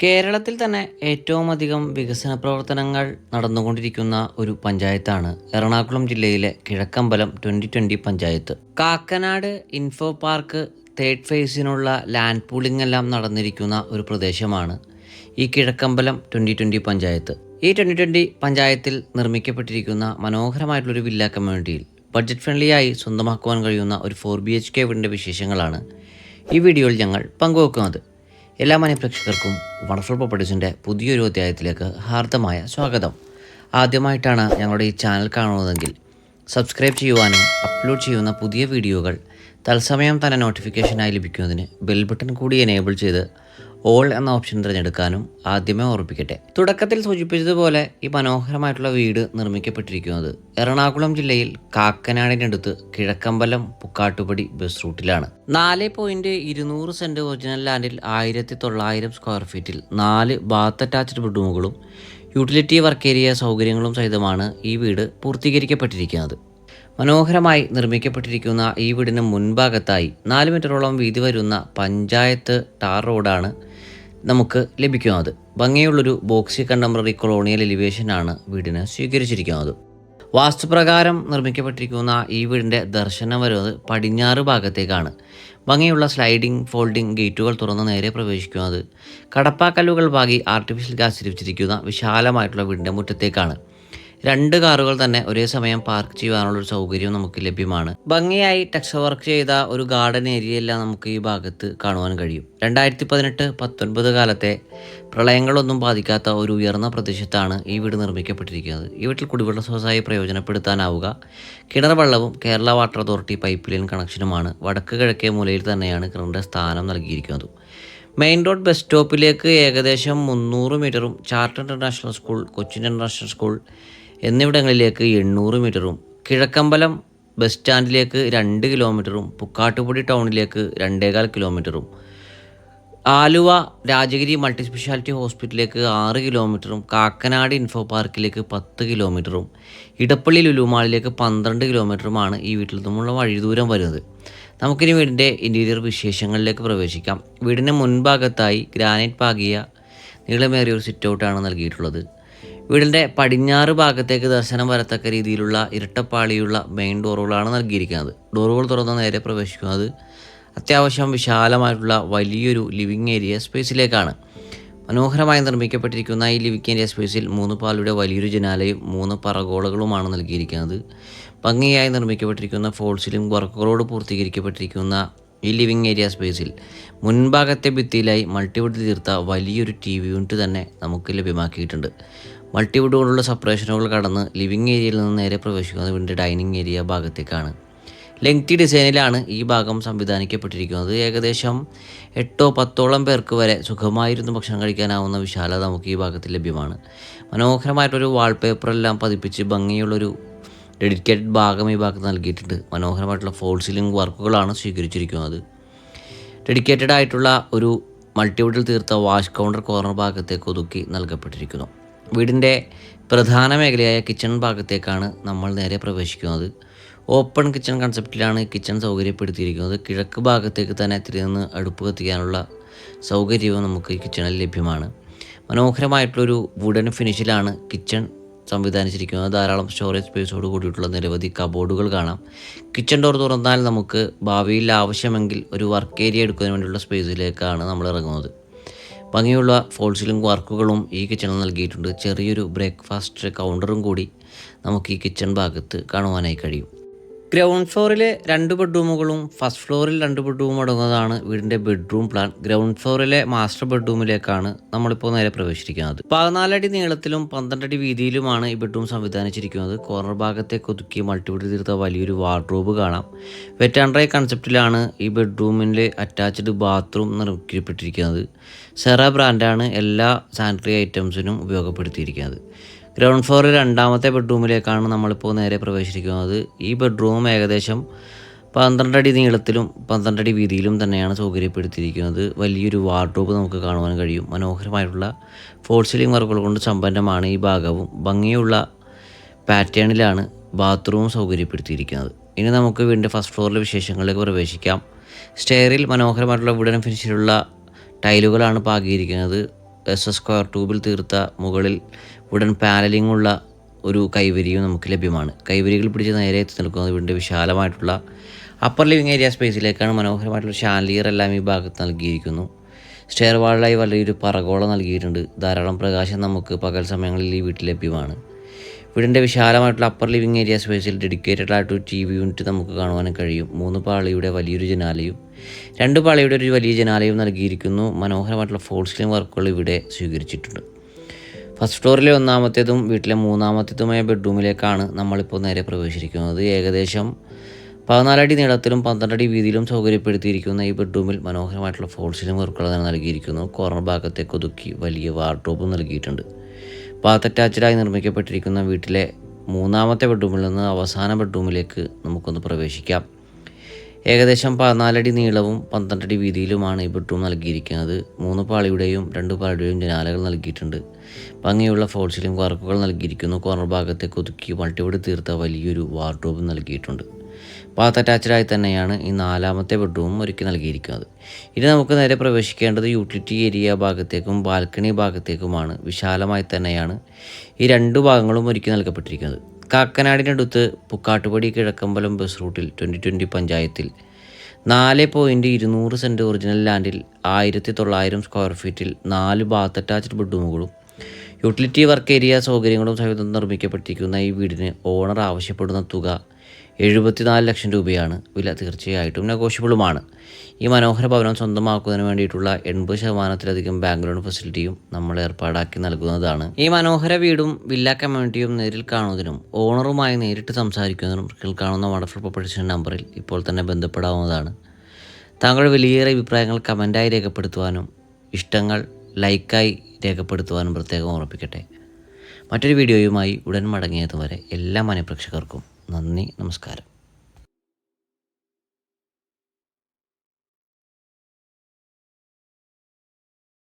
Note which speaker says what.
Speaker 1: കേരളത്തിൽ തന്നെ ഏറ്റവും അധികം വികസന പ്രവർത്തനങ്ങൾ നടന്നുകൊണ്ടിരിക്കുന്ന ഒരു പഞ്ചായത്താണ് എറണാകുളം ജില്ലയിലെ Kizhakkambalam twenty twenty panchayat. Kakkanad Infopark third ഫേസിനുള്ള land pooling എല്ലാം നടന്നിരിക്കുന്ന ഒരു പ്രദേശമാണ് ഈ കിഴക്കമ്പലം ട്വന്റി ട്വന്റി പഞ്ചായത്ത്. ഈ ട്വന്റി ട്വന്റി പഞ്ചായത്തിൽ നിർമ്മിക്കപ്പെട്ടിരിക്കുന്ന മനോഹരമായിട്ടുള്ളൊരു വില്ല കമ്മ്യൂണിറ്റിയിൽ ബഡ്ജറ്റ് ഫ്രണ്ട്ലിയായി സ്വന്തമാക്കുവാൻ കഴിയുന്ന ഒരു ഫോർ ബി എച്ച് കെ വീടിന്റെ വിശേഷങ്ങളാണ് ഈ വീഡിയോയിൽ ഞങ്ങൾ പങ്കുവെക്കുന്നത്. എല്ലാ മാന്യപ്രേക്ഷകർക്കും വണ്ടർഫുൾ പ്രോപ്പർട്ടീസിന്റെ പുതിയൊരു അധ്യായത്തിലേക്ക് ഹാർദമായ സ്വാഗതം. ആദ്യമായിട്ടാണ് ഞങ്ങളുടെ ഈ ചാനൽ കാണുന്നതെങ്കിൽ സബ്സ്ക്രൈബ് ചെയ്യുവാനും അപ്ലോഡ് ചെയ്യുന്ന പുതിയ വീഡിയോകൾ തത്സമയം തന്നെ നോട്ടിഫിക്കേഷനായി ലഭിക്കുന്നതിന് ബെൽ ബട്ടൺ കൂടി എനേബിൾ ചെയ്ത് ഓൾ എന്ന ഓപ്ഷൻ തിരഞ്ഞെടുക്കാനും ആദ്യമേ ഓർപ്പിക്കട്ടെ തുടക്കത്തിൽ സൂചിപ്പിച്ചതുപോലെ ഈ മനോഹരമായിട്ടുള്ള വീട് നിർമ്മിക്കപ്പെട്ടിരിക്കുന്നത് എറണാകുളം ജില്ലയിൽ കാക്കനാടിനടുത്ത് കിഴക്കമ്പലം പുക്കാട്ടുപടി ബസ് റൂട്ടിലാണ് നാല് പോയിന്റ് ഇരുന്നൂറ് സെന്റ് ഒറിജിനൽ ലാൻഡിൽ ആയിരത്തി തൊള്ളായിരം സ്ക്വയർ ഫീറ്റിൽ നാല് ബാത്ത് അറ്റാച്ച്ഡ് ബെഡ്റൂമുകളും യൂട്ടിലിറ്റി വർക്ക് ഏരിയ സൗകര്യങ്ങളും സഹിതമാണ് ഈ വീട് പൂർത്തീകരിക്കപ്പെട്ടിരിക്കുന്നത്. മനോഹരമായി നിർമ്മിക്കപ്പെട്ടിരിക്കുന്ന ഈ വീടിന് മുൻഭാഗത്തായി നാല് മീറ്ററോളം വീതി വരുന്ന പഞ്ചായത്ത് ടാർ റോഡാണ് നമുക്ക് ലഭിക്കുന്നത്. ഭംഗിയുള്ളൊരു ബോക്സി കണ്ടംപററി കൊളോണിയൽ എലിവേഷനാണ് വീടിന് സ്വീകരിച്ചിരിക്കുന്നത്. വാസ്തുപ്രകാരം നിർമ്മിക്കപ്പെട്ടിരിക്കുന്ന ഈ വീടിന്റെ ദർശനം വരുന്നത് പടിഞ്ഞാറ് ഭാഗത്തേക്കാണ്. ഭംഗിയുള്ള സ്ലൈഡിംഗ് ഫോൾഡിംഗ് ഗേറ്റുകൾ തുറന്ന് നേരെ പ്രവേശിക്കുന്നത്. കടപ്പാക്കല്ലുകൾ ഭാഗി ആർട്ടിഫിഷ്യൽ ഗ്യാസ് തിരിച്ചിരിക്കുന്ന വിശാലമായിട്ടുള്ള വീടിന്റെ മുറ്റത്തേക്കാണ്. രണ്ട് കാറുകൾ തന്നെ ഒരേ സമയം പാർക്ക് ചെയ്യാനുള്ള ഒരു സൗകര്യം നമുക്ക് ലഭ്യമാണ്. ഭംഗിയായി ടെക്സ് വർക്ക് ചെയ്ത ഒരു ഗാർഡൻ ഏരിയ എല്ലാം നമുക്ക് ഈ ഭാഗത്ത് കാണുവാൻ കഴിയും. രണ്ടായിരത്തി പതിനെട്ട് പത്തൊൻപത് കാലത്തെ പ്രളയങ്ങളൊന്നും ബാധിക്കാത്ത ഒരു ഉയർന്ന പ്രദേശത്താണ് ഈ വീട് നിർമ്മിക്കപ്പെട്ടിരിക്കുന്നത്. ഈ വീട്ടിൽ കുടിവെള്ള സ്വസായി പ്രയോജനപ്പെടുത്താനാവുക കിണർ വെള്ളവും Kerala water authority pipe line കണക്ഷനുമാണ് വടക്ക് കിഴക്കേ മൂലയിൽ തന്നെയാണ് കിണറിന്റെ സ്ഥാനം നൽകിയിരിക്കുന്നത്. മെയിൻ റോഡ് ബസ് സ്റ്റോപ്പിലേക്ക് ഏകദേശം മുന്നൂറ് മീറ്ററും charter international school Cochin international school എന്നിവിടങ്ങളിലേക്ക് എണ്ണൂറ് മീറ്ററും കിഴക്കമ്പലം ബസ് സ്റ്റാൻഡിലേക്ക് രണ്ട് കിലോമീറ്ററും പുക്കാട്ടുപൊടി ടൗണിലേക്ക് രണ്ടേകാൽ കിലോമീറ്ററും ആലുവ രാജഗിരി മൾട്ടി സ്പെഷ്യാലിറ്റി ഹോസ്പിറ്റലിലേക്ക് ആറ് കിലോമീറ്ററും കാക്കനാട് ഇൻഫോ പാർക്കിലേക്ക് പത്ത് കിലോമീറ്ററും ഇടപ്പള്ളി ലുലുമാളിലേക്ക് പന്ത്രണ്ട് കിലോമീറ്ററുമാണ് ഈ വീട്ടിൽ നിന്നുമുള്ള വഴി ദൂരം വരുന്നത്. നമുക്കിനി വീടിന്റെ ഇന്റീരിയർ വിശേഷങ്ങളിലേക്ക് പ്രവേശിക്കാം. വീടിന്റെ മുൻഭാഗത്തായി ഗ്രാനൈറ്റ് പാകിയ നീളമേറിയ ഒരു സിറ്റ് ഔട്ടാണ് നൽകിയിട്ടുള്ളത്. വീടിന്റെ പടിഞ്ഞാറ് ഭാഗത്തേക്ക് ദർശനം വരത്തക്ക രീതിയിലുള്ള ഇരട്ടപ്പാളിയുള്ള മെയിൻ ഡോറുകളാണ് നൽകിയിരിക്കുന്നത്. ഡോറുകൾ തുറന്ന് നേരെ പ്രവേശിക്കുന്നത് അത്യാവശ്യം വിശാലമായിട്ടുള്ള വലിയൊരു ലിവിങ് ഏരിയ സ്പേസിലേക്കാണ് മനോഹരമായി നിർമ്മിക്കപ്പെട്ടിരിക്കുന്ന ഈ ലിവിങ് ഏരിയ സ്പേസിൽ മൂന്ന് പാലുടെ വലിയൊരു ജനാലയും മൂന്ന് പറഗോളകളുമാണ് നൽകിയിരിക്കുന്നത്. ഭംഗിയായി നിർമ്മിക്കപ്പെട്ടിരിക്കുന്ന ഫോൾസിലും വർക്കുകളോട് പൂർത്തീകരിക്കപ്പെട്ടിരിക്കുന്ന ഈ ലിവിങ് ഏരിയ സ്പേസിൽ മുൻഭാഗത്തെ ഭിത്തിയിലായി മൾട്ടിവുഡ് തീർത്ത വലിയൊരു ടി വി യൂണിറ്റ് തന്നെ നമുക്ക് ലഭ്യമാക്കിയിട്ടുണ്ട്. മൾട്ടിവുഡ് കൊണ്ടുള്ള സപ്പറേഷനുകൾ കടന്ന് ലിവിംഗ് ഏരിയയിൽ നിന്ന് നേരെ പ്രവേശിക്കുന്നത് വീടിന്റെ ഡൈനിങ് ഏരിയ ഭാഗത്തേക്കാണ്. ലെങ്തി ഡിസൈനിലാണ് ഈ ഭാഗം സംവിധാനിക്കപ്പെട്ടിരിക്കുന്നത്. ഏകദേശം എട്ടോ പത്തോളം പേർക്ക് വരെ സുഖമായിരുന്നു ഭക്ഷണം കഴിക്കാനാവുന്ന വിശാലത നമുക്ക് ഈ ഭാഗത്ത് ലഭ്യമാണ്. മനോഹരമായിട്ടൊരു വാൾപേപ്പറെല്ലാം പതിപ്പിച്ച് ഭംഗിയുള്ളൊരു ഡെഡിക്കേറ്റഡ് ഭാഗം ഈ ഭാഗത്ത് നൽകിയിട്ടുണ്ട്. മനോഹരമായിട്ടുള്ള ഫോൾ സീലിംഗ് വർക്കുകളാണ് സ്വീകരിച്ചിരിക്കുന്നത്. ഡെഡിക്കേറ്റഡ് ആയിട്ടുള്ള ഒരു മൾട്ടിവുഡിൽ തീർത്ത വാഷ് കൗണ്ടർ കോർണർ ഭാഗത്തേക്ക് ഒതുക്കി നൽകപ്പെട്ടിരിക്കുന്നു. വീടിന്റെ പ്രധാന മേഖലയായ കിച്ചൺ ഭാഗത്തേക്കാണ് നമ്മൾ നേരെ പ്രവേശിക്കുന്നത്. ഓപ്പൺ കിച്ചൺ കൺസെപ്റ്റിലാണ് കിച്ചൺ സൗകര്യപ്പെടുത്തിയിരിക്കുന്നത്. കിഴക്ക് ഭാഗത്തേക്ക് തന്നെ തിരിഞ്ഞ് അടുപ്പ് കത്തിക്കാനുള്ള സൗകര്യവും നമുക്ക് കിച്ചണിൽ ലഭ്യമാണ്. മനോഹരമായിട്ടുള്ളൊരു വുഡൻ ഫിനിഷിലാണ് കിച്ചൺ സംവിധാനിച്ചിരിക്കുന്നത്. ധാരാളം സ്റ്റോറേജ് സ്പേസോട് കൂടിയിട്ടുള്ള നിരവധി കബോർഡുകൾ കാണാം. കിച്ചൺ ഡോർ തുറന്നാൽ നമുക്ക് ഭാവിയിൽ ആവശ്യമെങ്കിൽ ഒരു വർക്ക് ഏരിയ എടുക്കുന്നതിന് വേണ്ടിയുള്ള സ്പേസിലേക്കാണ് നമ്മൾ ഇറങ്ങുന്നത്. ഭംഗിയുള്ള ഫോൾ സീലിംഗ് വർക്കുകളും ഈ കിച്ചണിൽ നൽകിയിട്ടുണ്ട്. ചെറിയൊരു ബ്രേക്ക്ഫാസ്റ്റ് കൗണ്ടറും കൂടി നമുക്ക് ഈ കിച്ചൺ ഭാഗത്ത് കാണുവാനായി കഴിയും. ഗ്രൗണ്ട് ഫ്ലോറിൽ രണ്ട് ബെഡ്റൂമുകളും ഫസ്റ്റ് ഫ്ലോറിൽ രണ്ട് ബെഡ്റൂമും അടങ്ങുന്നതാണ് വീടിന്റെ ബെഡ്റൂം പ്ലാൻ. ഗ്രൗണ്ട് ഫ്ലോറിലെ മാസ്റ്റർ ബെഡ്റൂമിലേക്കാണ് നമ്മളിപ്പോൾ നേരെ പ്രവേശിച്ചിരിക്കുന്നത്. പതിനാലടി നീളത്തിലും പന്ത്രണ്ടടി വീതിയിലുമാണ് ഈ ബെഡ്റൂം സംവിധാനിച്ചിരിക്കുന്നത്. കോർണർ ഭാഗത്തെ ഒതുക്കി മൾട്ടിപിടി തീർത്ത വലിയൊരു വാർഡ്രോബ് കാണാം. വെറ്റ് ആൻഡ് ഡ്രൈ കൺസെപ്റ്റിലാണ് ഈ ബെഡ്റൂമിൽ അറ്റാച്ച്ഡ് ബാത്റൂം നിർമ്മിക്കപ്പെട്ടിരിക്കുന്നത്. സെറ ബ്രാൻഡാണ് എല്ലാ സാനിറ്ററി ഐറ്റംസിനും ഉപയോഗപ്പെടുത്തിയിരിക്കുന്നത്. ഗ്രൗണ്ട് ഫ്ലോറിൽ രണ്ടാമത്തെ ബെഡ്റൂമിലേക്കാണ് നമ്മളിപ്പോൾ നേരെ പ്രവേശിക്കുന്നത് ഈ ബെഡ്റൂം ഏകദേശം പന്ത്രണ്ടടി നീളത്തിലും പന്ത്രണ്ടടി വീതിയിലും തന്നെയാണ് സൗകര്യപ്പെടുത്തിയിരിക്കുന്നത്. വലിയൊരു വാർഡ്രോബ് നമുക്ക് കാണുവാൻ കഴിയും. മനോഹരമായിട്ടുള്ള ഫോൾ സീലിംഗ് വർക്കുകൾ കൊണ്ട് സമ്പന്നമാണ് ഈ ഭാഗവും. ഭംഗിയുള്ള പാറ്റേണിലാണ് ബാത്റൂം സൗകര്യപ്പെടുത്തിയിരിക്കുന്നത്. ഇനി നമുക്ക് വീണ്ടും ഫസ്റ്റ് ഫ്ലോറിലെ വിശേഷങ്ങളിലേക്ക് പ്രവേശിക്കാം. സ്റ്റെയറിൽ മനോഹരമായിട്ടുള്ള വുഡൻ ഫിനിഷിലുള്ള ടൈലുകളാണ് പാകിയിരിക്കുന്നത്. എസ് എസ് സ്ക്വയർ ട്യൂബിൽ തീർത്ത മുകളിൽ വുഡൻ പാനലിങ്ങുള്ള ഒരു കൈവരിയും നമുക്ക് ലഭ്യമാണ്. കൈവരികൾ പിടിച്ച് നേരെ എത്തി നിൽക്കുന്നത് വീടിന്റെ വിശാലമായിട്ടുള്ള അപ്പർ ലിവിങ് ഏരിയ സ്പേസിലേക്കാണ് മനോഹരമായിട്ടുള്ള ഷാൻലിയർ എല്ലാം ഈ ഭാഗത്ത് നൽകിയിരിക്കുന്നു. സ്റ്റെയർ വാളിലായി വലിയൊരു പറകോള നൽകിയിട്ടുണ്ട്. ധാരാളം പ്രകാശം നമുക്ക് പകൽ സമയങ്ങളിൽ ഈ വീട്ടിൽ ലഭ്യമാണ്. വീടിന്റെ വിശാലമായിട്ടുള്ള അപ്പർ ലിവിങ് ഏരിയ സ്പേസിൽ ഡെഡിക്കേറ്റഡ് ആയിട്ട് ടി വി യൂണിറ്റ് നമുക്ക് കാണുവാനും കഴിയും. മൂന്ന് പാളിയുടെ വലിയൊരു ജനാലയും രണ്ട് പാളിയുടെ ഒരു വലിയ ജനാലയും നൽകിയിരിക്കുന്നു. മനോഹരമായിട്ടുള്ള ഫോൾ സീലിംഗ് വർക്കുകൾ ഇവിടെ സ്വീകരിച്ചിട്ടുണ്ട്. ഫസ്റ്റ് ഫ്ലോറിലെ ഒന്നാമത്തേതും വീട്ടിലെ മൂന്നാമത്തേതുമായ ബെഡ്റൂമിലേക്കാണ് നമ്മളിപ്പോൾ നേരെ പ്രവേശിച്ചിരിക്കുന്നത്. ഏകദേശം പതിനാലടി നീളത്തിലും പന്ത്രണ്ടടി വീതിയിലും സൗകര്യപ്പെടുത്തിയിരിക്കുന്ന ഈ ബെഡ്റൂമിൽ മനോഹരമായിട്ടുള്ള ഫോൾ സീലിംഗ് വർക്കുകൾ നൽകിയിരിക്കുന്നു. കോർണർ ഭാഗത്തേക്ക് ഒതുക്കി വലിയ വാർഡ്രോബും നൽകിയിട്ടുണ്ട്. ബാത്ത് അറ്റാച്ച്ഡായി നിർമ്മിക്കപ്പെട്ടിരിക്കുന്ന വീട്ടിലെ മൂന്നാമത്തെ ബെഡ്റൂമിൽ നിന്ന് അവസാന ബെഡ്റൂമിലേക്ക് നമുക്കൊന്ന് പ്രവേശിക്കാം. ഏകദേശം പതിനാലടി നീളവും പന്ത്രണ്ടടി വീതിയിലുമാണ് ഈ ബെഡ്റൂം നൽകിയിരിക്കുന്നത്. മൂന്ന് പാളിയുടെയും രണ്ട് പാളിയുടെയും ജനാലകൾ നൽകിയിട്ടുണ്ട്. ഭംഗിയുള്ള ഫോൾസിലും വർക്കുകൾ നൽകിയിരിക്കുന്നു. കോർണർ ഭാഗത്തെ കൊതുക്കി മൾട്ടിവുഡ് തീർത്ത വലിയൊരു വാർഡ്രോബ് നൽകിയിട്ടുണ്ട്. ബാത്ത് അറ്റാച്ച്ഡായി തന്നെയാണ് ഈ നാലാമത്തെ ബെഡ്റൂമും ഒരുക്കി നൽകിയിരിക്കുന്നത്. ഇനി നമുക്ക് നേരെ പ്രവേശിക്കേണ്ടത് യൂട്ടിലിറ്റി ഏരിയ ഭാഗത്തേക്കും ബാൽക്കണി ഭാഗത്തേക്കുമാണ്. വിശാലമായി തന്നെയാണ് ഈ രണ്ട് ഭാഗങ്ങളും ഒരുക്കി നൽകപ്പെട്ടിരിക്കുന്നത്. കാക്കനാടിനടുത്ത് പുക്കാട്ടുപടി കിഴക്കമ്പലം ബസ് റൂട്ടിൽ ട്വന്റി ട്വന്റി പഞ്ചായത്തിൽ നാല് പോയിന്റ് ഇരുന്നൂറ് സെന്റ് ഒറിജിനൽ ലാൻഡിൽ ആയിരത്തി തൊള്ളായിരം സ്ക്വയർ ഫീറ്റിൽ നാല് ബാത്ത് അറ്റാച്ച്ഡ് ബെഡ്റൂമുകളും യൂട്ടിലിറ്റി വർക്ക് ഏരിയ സൗകര്യങ്ങളും സഹിതം നിർമ്മിക്കപ്പെട്ടിരിക്കുന്ന ഈ വീടിന് ഓണർ ആവശ്യപ്പെടുന്ന തുക എഴുപത്തിനാല് ലക്ഷം രൂപയാണ് വില തീർച്ചയായിട്ടും നെഗോഷ്യബിളുമാണ്. ഈ മനോഹര ഭവനം സ്വന്തമാക്കുന്നതിന് വേണ്ടിയിട്ടുള്ള എൺപത് ശതമാനത്തിലധികം ബാങ്ക് ലോൺ ഫെസിലിറ്റിയും നമ്മൾ ഏർപ്പാടാക്കി നൽകുന്നതാണ്. ഈ മനോഹര വീടും വില്ല കമ്മ്യൂണിറ്റിയും നേരിൽ കാണുന്നതിനും ഓണറുമായി നേരിട്ട് സംസാരിക്കുന്നതിനും കാണുന്ന വണ്ടർഫുൾ പ്രൊപ്പർട്ടീഷൻ നമ്പറിൽ ഇപ്പോൾ തന്നെ ബന്ധപ്പെടാവുന്നതാണ്. താങ്കളുടെ വലിയേറെ അഭിപ്രായങ്ങൾ കമന്റായി രേഖപ്പെടുത്തുവാനും ഇഷ്ടങ്ങൾ ലൈക്കായി രേഖപ്പെടുത്തുവാനും പ്രത്യേകം ഓർമ്മിപ്പിക്കട്ടെ. മറ്റൊരു വീഡിയോയുമായി ഉടൻ മടങ്ങിയതുവരെ എല്ലാ മനഃപ്രേക്ഷകർക്കും നന്ദി നമസ്കാരം.